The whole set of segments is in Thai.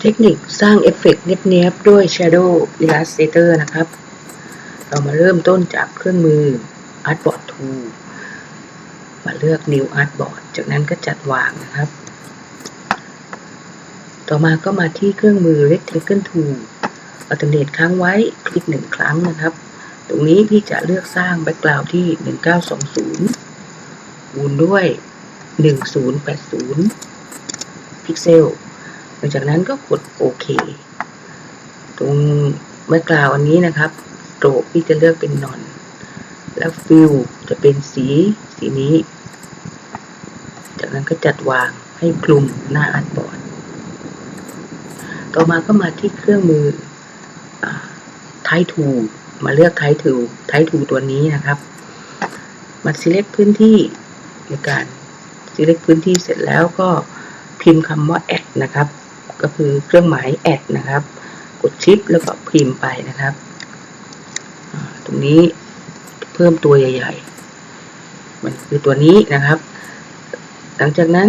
เทคนิคสร้างเอฟเฟกต์เนียบๆด้วย Shadow Illustrator นะครับ เรามาเริ่มต้นจากเครื่องมือ Artboard Tool มาเลือก New Artboard จากนั้นก็จัดวางนะครับ ต่อมาก็มาที่เครื่องมือ Rectangle Tool Alternate ค้างไว้คลิกหนึ่งครั้งนะครับ ตรงนี้พี่จะเลือกสร้างแบ็กกราวด์ที่ 1920คูณด้วย 1080 พิกเซล หลังจากนั้นก็กดโอเค ตรงแบ็กกราวอันนี้นะครับโตรกพี่จะเลือกเป็นนอน แล้วฟิลจะเป็นสีสีนี้ จากนั้นก็จัดวางให้คลุมหน้าอัดบอร์ด ต่อมาก็มาที่เครื่องมือไททูมาเลือกไททูไททูตัวนี้นะครับ มา select พื้นที่ในการ select พื้นที่เสร็จแล้วก็พิมพ์คำว่า add นะครับ ก็คือเครื่องหมาย add นะครับ กดชิปแล้วก็พิมพ์ไปนะครับ ตรงนี้เพิ่มตัวใหญ่ ๆ มันคือตัวนี้นะครับ หลังจากนั้น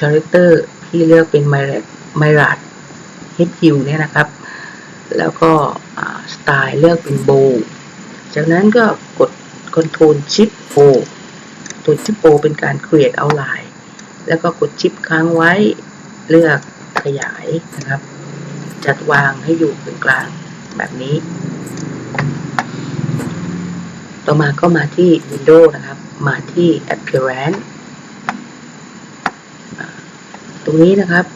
character พี่เลือกเป็น m y r a d m y r a d h u เนี่ยนะครับ แล้วก็สไตล์เลือกเป็น bow จากนั้นก็กด control shift o ตัว shift o เป็นการ create outline แล้วก็กดชิปค้างไว้ เลือกขยายนะครับ จัดวางให้อยู่ตรงกลางแบบนี้ ต่อมาก็มาที่ Windows นะครับ มาที่ Appearance ตรงนี้นะครับ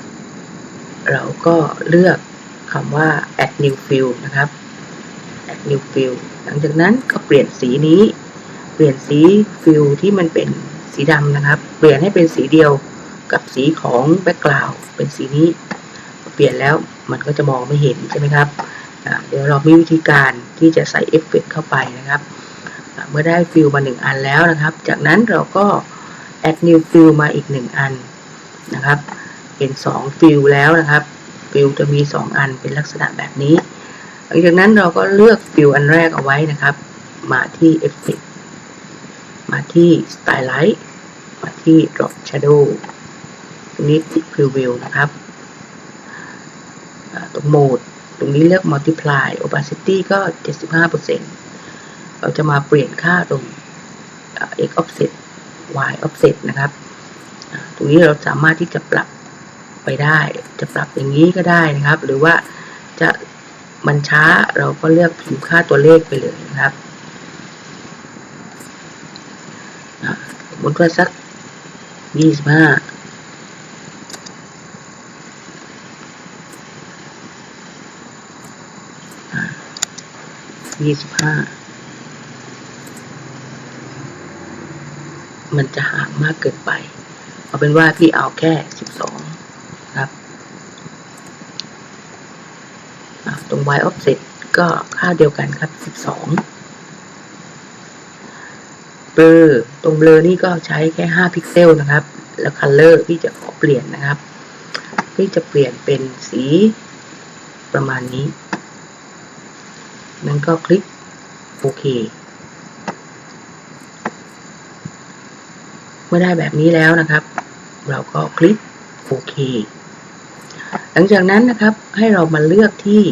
เราก็เลือกคำว่า add new field นะครับ add new field หลังจากนั้นก็เปลี่ยนสีนี้ เปลี่ยนสีฟิลที่มันเป็นสีดำนะครับ เปลี่ยนให้เป็นสีเดียว กับสีของแบ็กกราวด์เป็นสีนี้ เปลี่ยนแล้วมันก็จะมองไม่เห็นใช่ไหมครับ เดี๋ยวเรามีวิธีการที่จะใส่เอฟเฟกเข้าไปนะครับ เมื่อได้ฟิลมาหนึ่งอันแล้วนะครับ จากนั้นเราก็ add new fill มาอีกหนึ่งอันนะครับ เป็นสองฟิลแล้วนะครับ ฟิลจะมีสองอันเป็นลักษณะแบบนี้ หลังจากนั้นเราก็เลือกฟิลอันแรกเอาไว้นะครับ มาที่เอฟเฟกมาที่ Stylight มาที่ Drop Shadow รงนี้ที่ก preview นะครับ ตรงโหมด ตรงนี้เลือก multiply opacity ก็ 75%เราจะมาเปลี่ยนค่าตรง x offset y offset นะครับ ตรงนี้เราสามารถที่จะปรับไปได้ จะปรับอย่างนี้ก็ได้นะครับ หรือว่าจะมันช้าเราก็เลือกพิมพ์ค่าตัวเลขไปเลยนะครับสมมติว่าสัก 25 ยี่สิบห้ามันจะห่างมากเกินไป เอาเป็นว่าพี่เอาแค่สิบสองครับตรง y offset ก็ค่าเดียวกันครับสิบสองเบลอตรงเบลอนี่ก็ใช้แค่5พิกเซลนะครับ แล้ว color พี่จะขอเปลี่ยนนะครับ พี่จะเปลี่ยนเป็นสีประมาณนี้ นั้นก็คลิกโอเค เมื่อได้แบบนี้แล้วนะครับ เราก็คลิกโอเค หลังจากนั้นนะครับให้เรามาเลือกที่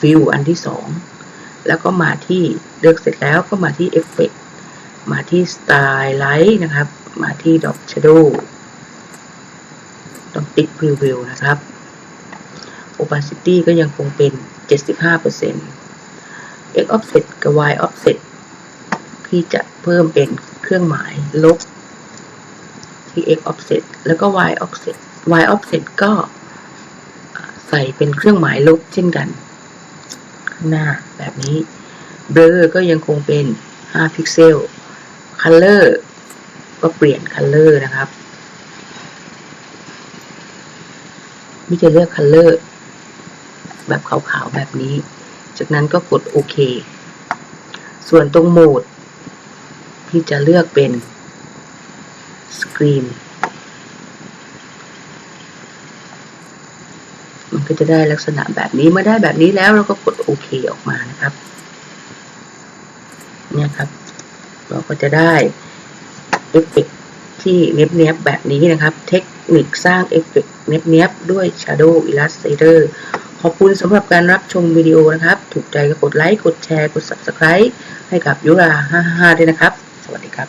ฟิลอันที่สองแล้วก็มาที่เลือกเสร็จแล้วก็มาที่เอฟเฟกมาที่ Stylight นะครับ มาที่ Drop Shadow ต้องติด Preview นะครับ Opacity ก็ยังคงเป็น 75% X Offset กับ Y Offset พี่จะเพิ่มเป็นเครื่องหมายลบที่ X Offset แล้วก็ Y Offset Y Offset ก็ใส่เป็นเครื่องหมายลบเช่นกัน ข้างหน้าแบบนี้ Blur ก็ยังคงเป็น 5 พิกเซล color ก็เปลี่ยน color นะครับมิจะเลือก color แบบขาวๆแบบนี้ จากนั้นก็กดโอเค ส่วนตรงโหมดพี่จะเลือกเป็น screen มันก็จะได้ลักษณะแบบนี้ เมื่อได้แบบนี้แล้วเราก็กดโอเคออกมานะครับ เนี่ยครับ เราก็จะได้เอฟเฟกที่เนียบๆแบบนี้นะครับ เทคนิคสร้างเอฟเฟกต์เนียบๆด้วย Shadow Illustrator ขอบคุณสำหรับการรับชมวิดีโอนะครับ ถูกใจก็กดไลค์ กดแชร์ กด Subscribe ให้กับยุรา55ด้วยนะครับ สวัสดีครับ